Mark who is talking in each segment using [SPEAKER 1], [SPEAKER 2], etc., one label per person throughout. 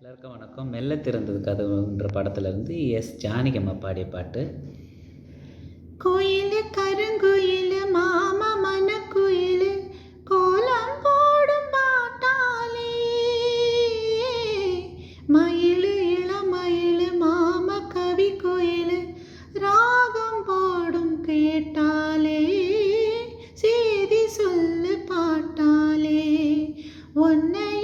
[SPEAKER 1] எல்லாருக்கும் வணக்கம். மெல்ல திறந்தது கதவுன்ற படத்துலேருந்து எஸ். ஜானகியம்மா பாடிய பாட்டு.
[SPEAKER 2] கோயில் கருங்குயில் மாமா மனக்குயிலு கோலம் போடும் பாட்டாலே மயிலு இளமயிலு மாம கவி கோயிலு ராகம் போடும் கேட்டாலே செய்தி சொல்லு பாட்டாலே ஒன்னை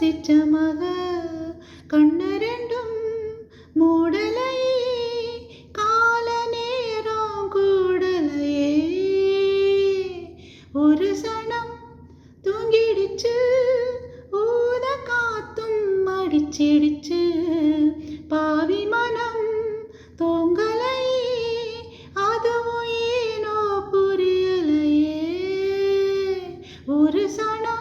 [SPEAKER 2] சிற்றமாக கண்ணரெண்டும் கண்ணு மூடலை கால நேரம் கூடலையே. ஒரு சனம் தூங்கிடுச்சு ஊத காத்தும் அடிச்சிடுச்சு பாவி மனம் தூங்கலை அதுவும் ஏனோ புரியலையே. ஒரு சனம்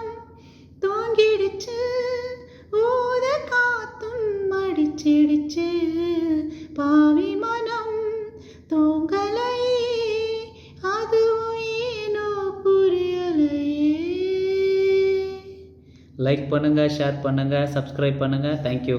[SPEAKER 2] அடிச்சிடுச்சு பாவி மனம் தோங்கலை அதுவும் ஏனோ புரியலையே.
[SPEAKER 1] லைக் பண்ணுங்கள் ஷேர் பண்ணுங்கள் சப்ஸ்கிரைப் பண்ணுங்கள் தேங்க்யூ